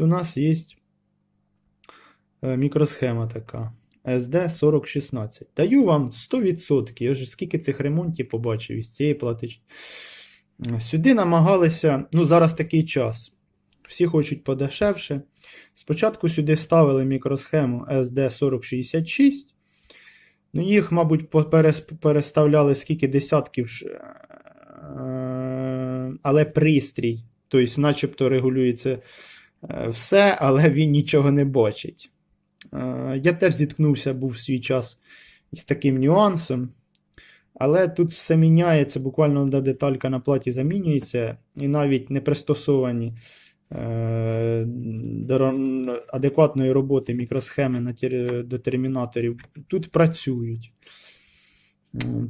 у нас є е, мікросхема така. SD4016. Даю вам 100%. Я вже скільки цих ремонтів побачив із цієї платич. Сюди намагалися, ну зараз такий час. Всі хочуть подешевше. Спочатку сюди ставили мікросхему SD4066. Ну, їх, мабуть, переставляли скільки десятків, е, але пристрій. Тобто, начебто регулюється е, все, але він нічого не бачить. Е, Я теж зіткнувся, був в свій час із таким нюансом. Але тут все міняється, буквально одна деталька на платі замінюється, і навіть не пристосовані е, до адекватної роботи мікросхеми на тер- до термінаторів тут працюють.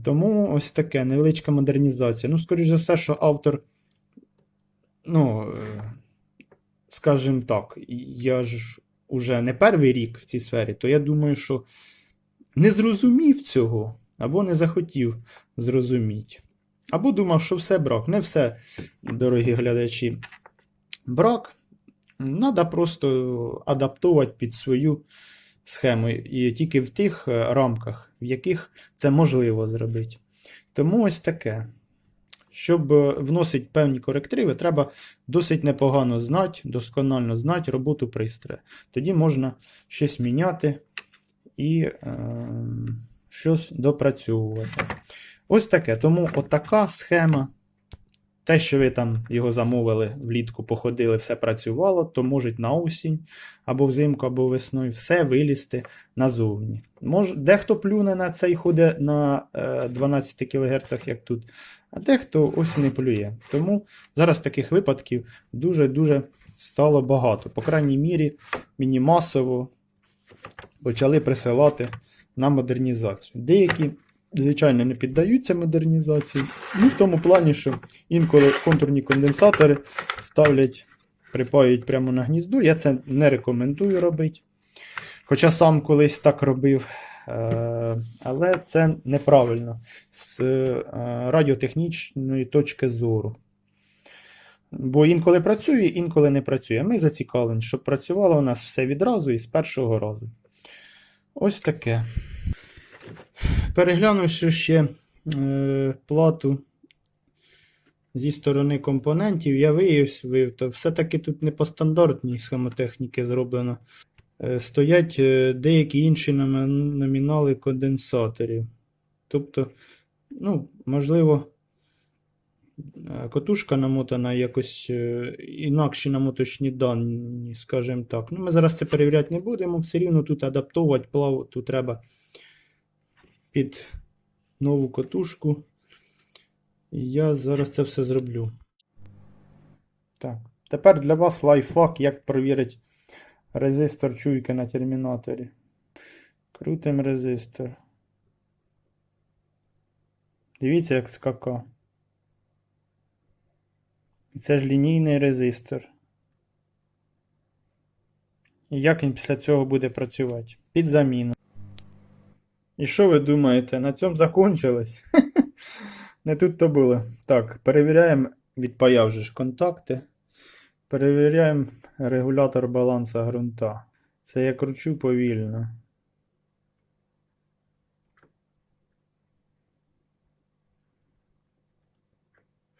Тому ось таке невеличка модернізація. Ну, скоріш за все, що автор, ну, е, скажімо так, я ж уже не перший рік в цій сфері, то я думаю, що не зрозумів цього, або не захотів зрозуміти. Або думав, що все брак. Не все, дорогі глядачі, брак. Треба просто адаптувати під свою схему. І тільки в тих рамках, в яких це можливо зробити. Тому ось таке. Щоб е, вносити певні корективи, треба досить непогано знати, досконально знати роботу пристрою. Тоді можна щось міняти і е, щось допрацьовувати. Ось таке. Тому отака схема. Те, що ви там його замовили, влітку походили, все працювало, то можуть на осінь, або взимку, або весною, все вилізти назовні. Мож, дехто плюне на це і ходить на е, 12 кГц, як тут, а дехто ось не плює. Тому зараз таких випадків дуже-дуже стало багато. По крайній мірі, мені масово почали присилати на модернізацію. Деякі, звичайно, не піддаються модернізації. Ну, в тому плані, що інколи контурні конденсатори ставлять, припаюють прямо на гніздо. Я це не рекомендую робити. Хоча сам колись так робив. Е, Але це неправильно з е, радіотехнічної точки зору. Бо інколи працює, інколи не працює. Ми зацікавлені, щоб працювало у нас все відразу і з першого разу. Ось таке. Переглянувши ще е, плату зі сторони компонентів, я виявив, то все-таки тут не по стандартній схемотехніці зроблено. Е, стоять е, деякі інші номінали конденсаторів. Тобто, ну, можливо, е, котушка намотана якось е, інакші намоточні дані, скажімо так. Ну, ми зараз це перевіряти не будемо, все рівно тут адаптовувати плаву тут треба під нову котушку. І я зараз це все зроблю. Так, тепер для вас лайфхак, як перевірити резистор чуйки на термінаторі. Крутим резистор. Дивіться, як скака. І це ж лінійний резистор. І як він після цього буде працювати? Під заміну. І що ви думаєте? На цьому закончилось? Не тут то було. Так, перевіряємо, відпаяв же ж контакти. Перевіряємо регулятор баланса ґрунта. Це я кручу повільно.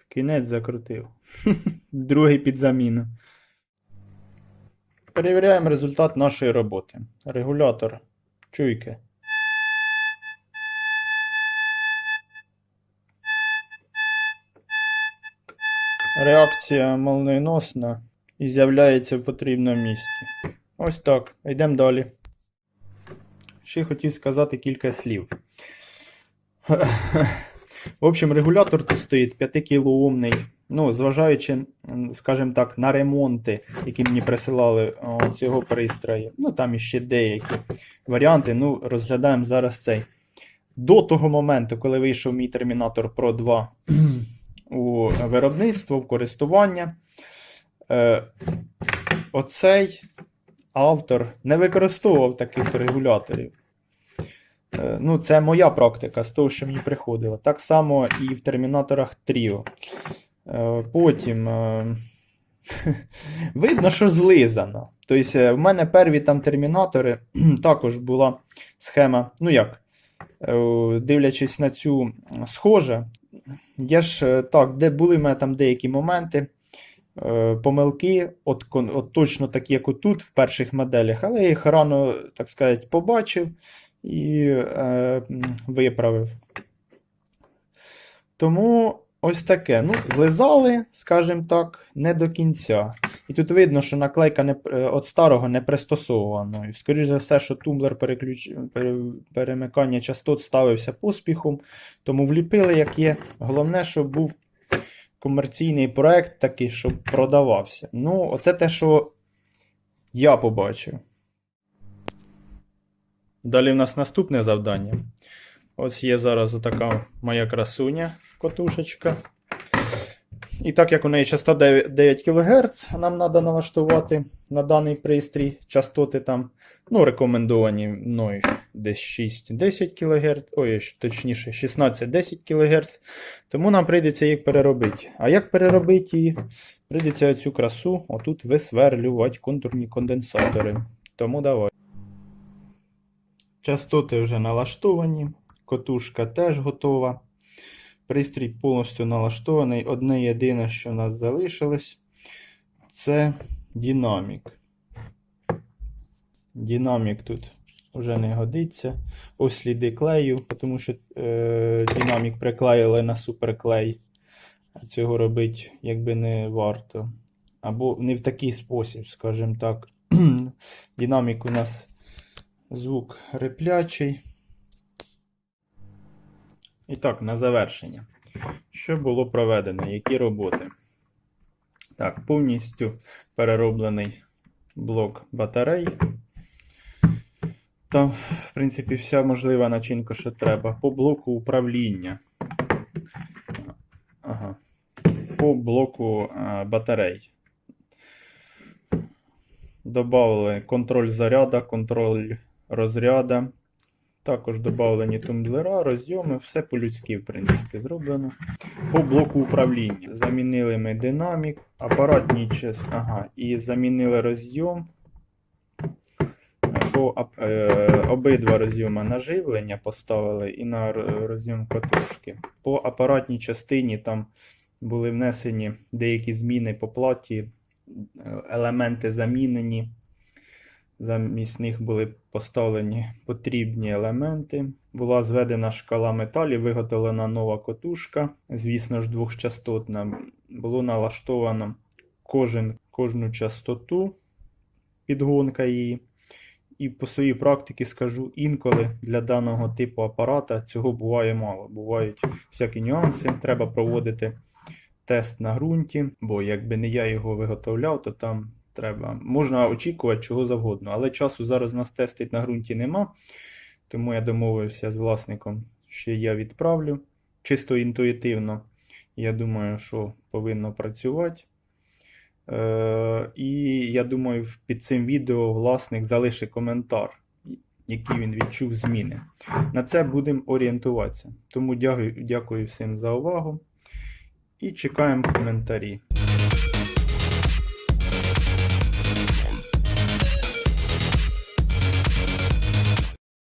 Кінець закрутив. Другий під заміну. Перевіряємо результат нашої роботи. Регулятор чуйки. Реакція молниеносна і з'являється в потрібному місці. Ось так. Йдемо далі. Ще хотів сказати кілька слів. В общем, регулятор тут стоїть 5 кілоомний. Ну, зважаючи, скажімо так, на ремонти, які мені присилали о, цього пристрою. Ну, там іще деякі варіанти. Ну, розглядаємо зараз цей. До того моменту, коли вийшов мій термінатор Pro 2 виробництво, в користування, е, оцей автор не використовував таких регуляторів. Е, Ну, це моя практика з того, що мені приходило. Так само і в термінаторах Trio. Е, Потім видно, що злизано. Тобто, в мене перві там термінатори також була схема. Ну як, дивлячись на цю схоже, я ж е, так, де були в мене там деякі моменти, е, помилки, от, от точно такі, як отут в перших моделях, але я їх рано, так сказати, побачив і е, виправив. Тому ось таке. Ну, злизали, скажімо так, не до кінця. І тут видно, що наклейка не, е, от старого не пристосована. І, скоріш за все, що тумблер переключ... перемикання частот ставився поспіхом, тому вліпили, як є. Головне, щоб був комерційний проект такий, щоб продавався. Ну, оце те, що я побачив. Далі в нас наступне завдання. Ось є зараз отака моя красуня, котушечка. І так як у неї частота 9 9 кГц, нам треба налаштувати на даний пристрій частоти там, ну, рекомендовані мною десь 6-10 кГц, ой, точніше, 16-10 кГц. Тому нам прийдеться їх переробити. А як переробити її? Прийдеться цю красу отут висверлювати контурні конденсатори. Тому давай. Частоти вже налаштовані, котушка теж готова. Пристрій повністю налаштований. Одне єдине, що в нас залишилось, це динамік. Динамік тут вже не годиться. Ось сліди клею, тому що е, динамік приклеїли на суперклей. Цього робити якби не варто. Або не в такий спосіб, скажімо так. Динамік у нас звук реплячий. І так, на завершення. Що було проведено? Які роботи? Так, повністю перероблений блок батарей. Там, в принципі, вся можлива начинка, що треба. По блоку управління. Ага. По блоку а, батарей. Добавили контроль заряда, контроль розряда. Також додавлені тумблера, розйоми, все по-людськи, в принципі, зроблено. По блоку управління. Замінили ми динамік, апаратні час, ага, і замінили розйом. По е, обидва розйоми на живлення поставили і на розйом катушки. По апаратній частині там були внесені деякі зміни по платі, е, елементи замінені. Замість них були поставлені потрібні елементи. Була зведена шкала металів, виготовлена нова котушка, звісно ж, двохчастотна. Було налаштовано кожен, кожну частоту, підгонка її. І по своїй практиці скажу, інколи для даного типу апарата цього буває мало. Бувають всякі нюанси. Треба проводити тест на ґрунті, бо якби не я його виготовляв, то там треба. Можна очікувати чого завгодно, але часу зараз нас тестить на ґрунті нема. Тому я домовився з власником, що я відправлю. Чисто інтуїтивно, я думаю, що повинно працювати. Е, і я думаю, під цим відео власник залишить коментар, який він відчув зміни. На це будемо орієнтуватися. Тому дякую, дякую всім за увагу і чекаємо коментарі.